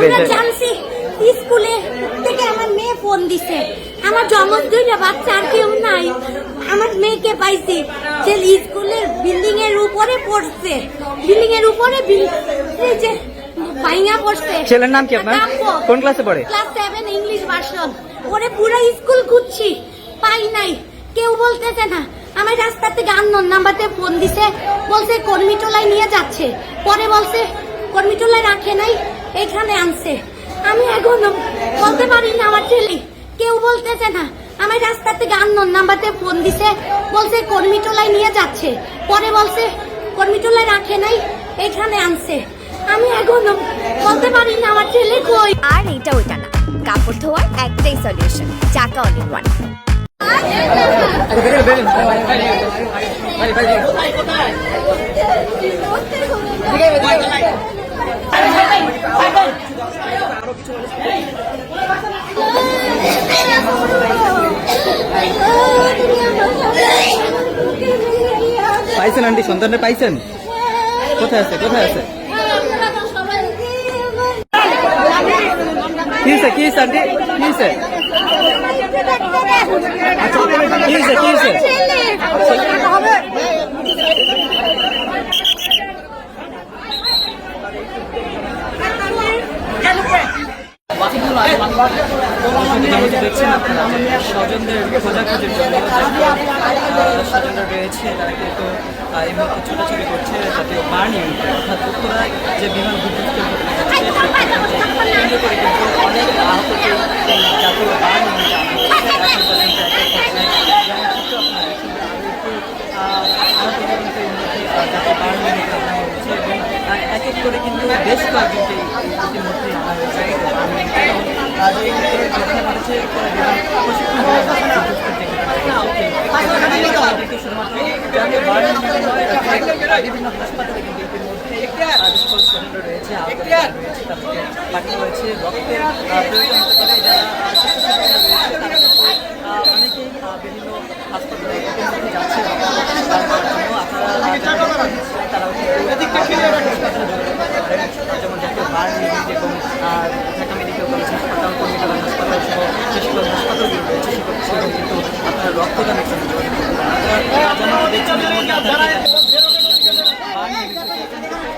আমরা জানছি স্কুলে থেকে আমার মেয়ে ফোন দিছে। আমার জমজ দুইটা বাচ্চা আর কেউ নাই। আমার মেয়েকে পাইছি যে স্কুলের বিল্ডিং এর উপরে পড়ছে। বিল্ডিং এর উপরে যে ভাইঙা পড়ছে। ছেলের নাম কি আপনার? কোন ক্লাসে পড়ে? ক্লাস সেভেন ইংলিশ ভার্সন ওরে পুরো স্কুল খুঁজছি পাই নাই। কেউ বলতেছে না। আমার রাস্তা থেকে আননোন নাম্বারতে ফোন দিছে। বলছে কর্মীটোলায় নিয়ে যাচ্ছে। পরে বলছে কর্মীটোলায় রাখে নাই এখানে আনছে। আমি এখন বলতে পারি না আমার ছেলে। কেউ বলতেছে না। আমার রাস্তা থেকে আননোন নাম্বারতে ফোন দিছে বলছে কর্মীটোলায় নিয়ে যাচ্ছে। পরে বলছে কর্মীটোলায় রাখে নাই এখানে আনছে। আমি এখন বলতে পারি না আমার ছেলে কই। আর এটা ওইটা না। কাপড় ধোয়ার একটাই solution Chaka all in one পাইছেন আন্টি সন্তানটা পাইছেন? কোথায় আছে কোথায় আছে? কি হয়েছে কি হয়েছে আন্টি? কি হয়েছে কি হয়েছে কি হয়েছে যেমনটি দেখছেন, আপনারা যে স্বজনদের খোঁজাখুঁজির জন্য স্বজনরা রয়েছে, তারা কিন্তু এই মুহূর্তে ছোটাছুটি করছে, জাতীয় বার্ন ইউনিটে অর্থাৎ উত্তরায় যে বিমান কিন্তু অনেক দেখছেন কিন্তু এক এক করে কিন্তু বেশ কয়েকজনকে ইতিমধ্যে আনা রয়েছে রয়েছে হয়েছে রক্তের প্রয়োজন হতে রয়েছে অনেকেই বিভিন্ন হাসপাতালে যাচ্ছে রক্ত দান করার জন্য আপনারা আহ, যারা রক্ত দিচ্ছেন তারাও কিন্তু আহ, হাসপাতালে যোগাযোগ করতে পারেন আহ, যেমন জাতীয় বার্ন ইউনিট এবং আহ, ঢাকা মেডিকেল কলেজ হাসপাতাল কর্মীতলা হাসপাতাল সহ যে সকল হাসপাতালগুলো রয়েছে সেগুলো সেগুলো কিন্তু আপনারা রক্তদানের জন্য যোগাযোগ করতে পারেন আপনারা যেমন দেখছেন যেমনটি আপনারা বার্ন ইউনিট থেকে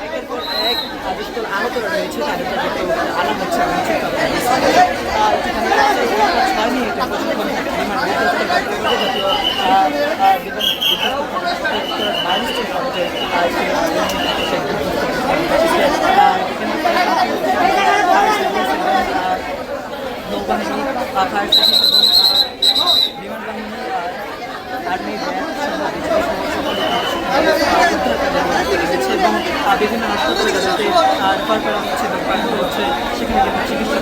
একের পর এক আহ, যে সকল আহতরা রয়েছে তাদের কিন্তু আনা হচ্ছে। আর যেখানে রয়েছে ছয় মিনিটের প্রশিক্ষণ বিমান বিধ্বস্ত করে জাতীয় আহ, আহ, বিমান বিধ্বস্ত কর্মসূচির মাইলস্টোন কলেজে আহ, একটি বিমান বিধ্বস্ত করেছে। আহ, কেন্দ্র করে ফায়ার সার্ভিস এবং আহ, নৌবাহিনী আহ, ফায়ার সার্ভিস এবং আহ, বিমান বাহিনী আহ, আর্মি র্যাব সহ বিজিবি সহ সকলে কিন্তু নিয়োজিত রয়েছে এবং আহ, বিভিন্ন হাসপাতালে যাতে রেফার করা হচ্ছে এবং হচ্ছে সেখানে চিকিৎসা